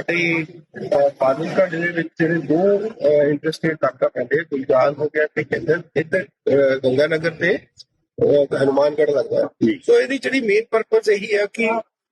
ਸਾਡੇ ਫਾਜ਼ਿਲਕਾ ਜ਼ਿਲ੍ਹੇ ਵਿੱਚ ਜਿਹੜੇ ਦੋ ਇੰਟਰਸਟੇਟ ਨਾਕਾ ਪੈਂਦੇ ਗੁਲਜ਼ਾਰ ਹੋ ਗਿਆ ਤੇ ਕਿੰਦਰ ਇੱਧਰ ਗੰਗਾਨਗਰ ਤੇ ਹਨੂਮਾਨਗੜ੍ਹ ਲੱਗਦਾ। ਸੋ ਇਹਦੀ ਜਿਹੜੀ ਮੇਨ ਪਰਪਸ ਇਹੀ ਹੈ ਕਿ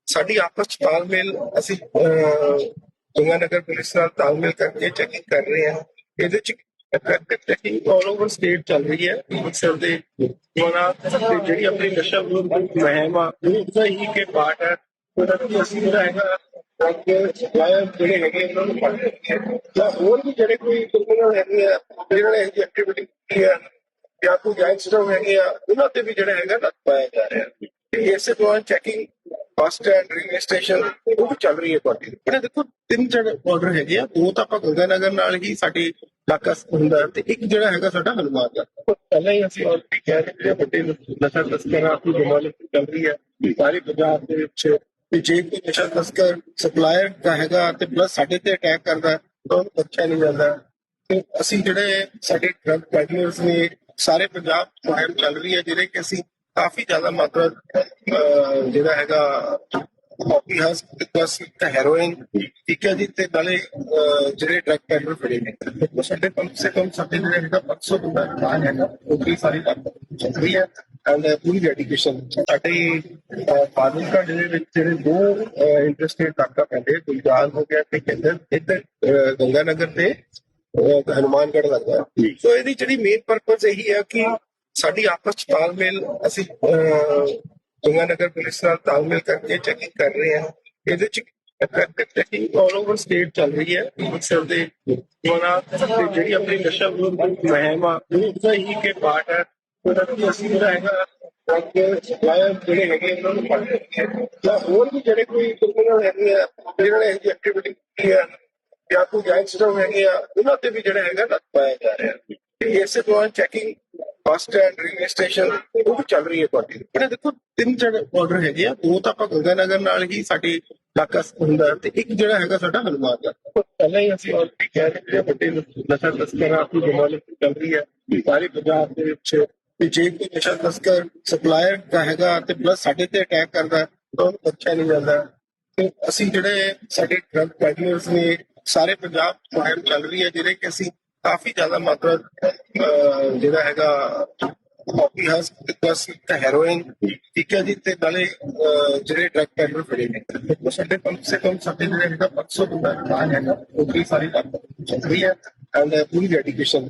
ਸਾਡੀ ਆਪਸ ਚ ਤਾਲਮੇਲ ਅਸੀਂ ਗੰਗਾਨਗਰ ਪੁਲਿਸ ਨਾਲ ਤਾਲਮੇਲ ਕਰਕੇ ਚੈਕਿੰਗ ਕਰ ਰਹੇ ਹਾਂ। ਇਹਦੇ ਚ effective checking all over state ਚੱਲ ਰਹੀ ਹੈ। ਅੰਮ੍ਰਿਤਸਰ ਦੇ ਦੁਆਰਾ ਤੇ ਜਿਹੜੀ ਆਪਣੀ ਨਸ਼ਾ ਵਿਰੋਧ ਮੁਹਿੰਮ ਆ ਉਹਦਾ ਹੀ ਕੇ ਪਾਰਟ ਹੈ। ਉਹਦਾ ਅਸੀਂ ਜਿਹੜਾ ਹੈਗਾ ਅੱਗੇ ਸਪਲਾਇਰ ਜਿਹੜੇ ਹੈਗੇ ਉਹਨਾਂ ਨੂੰ ਫੜ ਕੇ ਜਾਂ ਹੋਰ ਵੀ ਜਿਹੜੇ ਕੋਈ ਕ੍ਰਿਮੀਨਲ ਹੈਗੇ ਆ ਜਿਹਨਾਂ ਨੇ ਇਹ ਐਕਟੀਵਿਟੀ ਕੀਤੀ ਆ ਜਾਂ ਕੋਈ ਗੈਂਗਸਟਰ ਹੈਗੇ ਆ ਉਹਨਾਂ ਤੇ ਵੀ ਜਿਹੜਾ ਹੈਗਾ ਨੱਥ ਪਾਇਆ ਜਾ ਰਿਹਾ ਇਸੇ ਦੌਰਾਨ checking bus stand railway station ਉਹ ਚੱਲ ਰਹੀ ਹੈ ਤੁਹਾਡੀ ਪਰ ਦੇਖੋ ਤਿੰਨ ਜਿਹੜੇ ਆਰਡਰ ਹੈਗੇ ਆ ਦੋ ਤਾਂ ਆਪਾਂ ਗੰਗਾਨਗਰ ਨਾਲ ਹੀ ਸਾਡੇ ਇਲਾਕਾ ਹੁੰਦਾ ਤੇ ਇੱਕ ਜਿਹੜਾ ਹੈਗਾ ਸਾਡਾ ਹਨੂਮਾਨ ਦਾ ਪਹਿਲਾਂ ਹੀ ਅਸੀਂ ਆਲਰੇਡੀ ਕਹਿ ਰਹੇ ਕਿ ਵੱਡੇ ਨਸ਼ਾ ਤਸਕਰਾਂ ਦੀ ਜਮਾਨਤ ਚੱਲ ਰਹੀ ਹੈ ਸਾਰੇ ਪੰਜਾਬ ਦੇ ਵਿੱਚ ਕਿ ਜੇ ਕੋਈ ਨਸ਼ਾ ਤਸਕਰ ਸਪਲਾਇਰ ਦਾ ਹੈਗਾ ਤੇ ਪਲੱਸ ਸਾਡੇ ਤੇ ਅਟੈਕ ਕਰਦਾ ਹੈ, ਤਾਂ ਉਹਨੂੰ ਬੱਚਾ ਨਹੀਂ ਜਾਂਦਾ ਤੇ ਅਸੀਂ ਜਿਹੜੇ ਸਾਡੇ ਡਰਗ ਪੈਡਲਰਸ ਨੇ ਸਾਰੇ ਪੰਜਾਬ ਮੁਹਿੰਮ ਚੱਲ ਰਹੀ ਹੈ ਜਿਹਦੇ ਕਿ ਅਸੀਂ ਕਾਫੀ ਜ਼ਿਆਦਾ ਮਾਤਰਾ ਅਹ, ਜਿਹੜਾ ਹੈਗਾ ਕਾਪੀ ਹਸ ਪਲੱਸ ਹੈਰੋਇਨ ਠੀਕ ਹੈ ਜੀ ਤੇ ਨਾਲੇ ਅਹ, ਜਿਹੜੇ ਡਰਗ ਪੈਡਲਰ ਫੜੇ ਨੇ। ਉਹ ਸਾਡੇ ਕਮ ਸੇ ਕਮ ਸਾਡੇ ਜਿਹੜੇ ਹੈਗਾ 500 ਬੰਦਾ ਕਾਨ ਹੈਗਾ ਉਹ ਵੀ ਸਾਰੀ ਕੰਮ ਚੱਲ ਰਹੀ ਹੈ। ਐਂਡ ਪੂਰੀ ਡੈਡੀਕੇਸ਼ਨ ਸਾਡੇ ਫਾਜ਼ਿਲਕਾ ਜ਼ਿਲ੍ਹੇ ਵਿੱਚ ਜਿਹੜੇ ਦੋ ਇੰਟਰਸਟੇਟ ਨਾਕਾ ਪੈਂਦੇ ਗੁਲਜ਼ਾਰ ਹੋ ਗਿਆ ਤੇ ਕਿੰਦਰ ਇੱਧਰ ਗੰਗਾਨਗਰ ਤੇ ਹਨੂਮਾਨਗੜ੍ਹ ਲੱਗਦਾ। ਸੋ ਇਹਦੀ ਜਿਹੜੀ ਮੇਨ ਪਰਪਸ ਇਹੀ ਹੈ ਕਿ ਸਾਡੀ ਆਪਸ ਚ ਤਾਲਮੇਲ ਅਸੀਂ ਗੰਗਾਨਗਰ ਪੁਲਿਸ ਨਾਲ ਤਾਲਮੇਲ ਕਰਕੇ ਚੈਕਿੰਗ ਕਰ ਰਹੇ ਹਾਂ। ਇਹਦੇ ਚ effective checking all over state ਚੱਲ ਰਹੀ ਹੈ। ਅੰਮ੍ਰਿਤਸਰ ਦੇ ਦੁਆਰਾ ਤੇ ਜਿਹੜੀ ਆਪਣੀ ਨਸ਼ਾ ਵਿਰੋਧ ਮੁਹਿੰਮ ਆ ਉਹਦਾ ਹੀ ਕੇ ਪਾਰਟ ਹੈ। ਉਹਦਾ ਵੀ ਅਸੀਂ ਜਿਹੜਾ ਹੈਗਾ ਅੱਗੇ ਸਪਲਾਇਰ ਜਿਹੜੇ ਹੈਗੇ ਉਹਨਾਂ ਨੂੰ ਫੜ ਕੇ ਜਾਂ ਹੋਰ ਵੀ ਜਿਹੜੇ ਕੋਈ ਕ੍ਰਿਮੀਨਲ ਹੈਗੇ ਆ ਜਿਹਨਾਂ ਨੇ ਇਹ ਐਕਟੀਵਿਟੀ ਕੀਤੀ ਆ, ਜਾਂ ਕੋਈ ਗੈਂਗਸਟਰ ਹੈਗੇ ਆ, ਉਹਨਾਂ ਤੇ ਵੀ ਜਿਹੜਾ ਹੈਗਾ ਨੱਥ ਪਾਇਆ ਜਾ ਰਿਹਾ। ਇਸੇ ਦੌਰਾਨ checking bus stand railway station ਉਹ ਵੀ ਚੱਲ ਰਹੀ ਹੈ ਤੁਹਾਡੀ। ਪਰ ਦੇਖੋ, ਤਿੰਨ ਜਿਹੜੇ ਆਰਡਰ ਹੈਗੇ ਆ ਦੋ ਤਾਂ ਆਪਾਂ ਗੰਗਾ ਨਗਰ ਨਾਲ ਹੀ ਸਾਡੇ ਇਲਾਕਾ ਹੁੰਦਾ ਤੇ ਇੱਕ ਜਿਹੜਾ ਹੈਗਾ ਸਾਡਾ ਹਨੂਮਾਨ ਦਾ। ਪਹਿਲਾਂ ਹੀ ਅਸੀਂ ਆਲਰੇਡੀ ਕਹਿ ਰਹੇ ਕਿ ਵੱਡੇ ਨਸ਼ਾ ਤਸਕਰਾਂ ਦੀ ਜਮਾਨਤ ਚੱਲ ਰਹੀ ਹੈ। ਸਾਰੇ ਪੰਜਾਬ ਦੇ ਵਿੱਚ ਕਿ ਜੇ ਕੋਈ ਨਸ਼ਾ ਤਸਕਰ ਸਪਲਾਇਰ ਦਾ ਹੈਗਾ ਤੇ ਪਲੱਸ ਸਾਡੇ ਤੇ ਅਟੈਕ ਕਰਦਾ, ਤਾਂ ਉਹਨੂੰ ਬੱਚਾ ਨਹੀਂ ਜਾਂਦਾ ਤੇ ਅਸੀਂ ਜਿਹੜੇ ਸਾਡੇ ਡਰਗ ਪੈਡਲਰਸ ਨੇ, ਸਾਰੇ ਪੰਜਾਬ ਮੁਹਿੰਮ ਚੱਲ ਰਹੀ ਹੈ, ਜਿਹਦੇ ਕਿ ਅਸੀਂ ਕਾਫੀ ਜ਼ਿਆਦਾ ਮਾਤਰਾ ਜਿਹੜਾ ਹੈਗਾ ਕਾਪੀ ਹਸ ਪਲੱਸ ਹੈਰੋਇਨ ਠੀਕ ਹੈ ਜੀ, ਤੇ ਨਾਲੇ ਜਿਹੜੇ ਡਰਗ ਪੈਡਲਰ ਫੜੇ ਨੇ। ਉਹ ਸਾਡੇ ਕਮ ਸੇ ਕਮ ਸਾਡੇ ਜਿਹੜੇ ਹੈਗਾ 500 ਬੰਦਾ ਕਾਨ ਹੈਗਾ, ਉਹ ਵੀ ਸਾਰੀ ਕੰਮ ਰਹੀ ਹੈ ਐਂਡ ਪੂਰੀ ਡੈਡੀਕੇਸ਼ਨ